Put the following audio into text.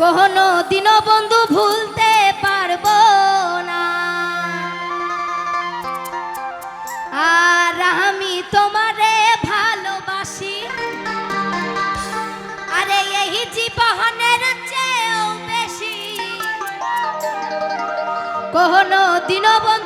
কোনো দিনও বন্ধু ভুলতে পারব না। আর আমি তোমারে ভালোবাসি। আরে এই জীবনের চেয়েও বেশি। কোনো দিনও বন্ধু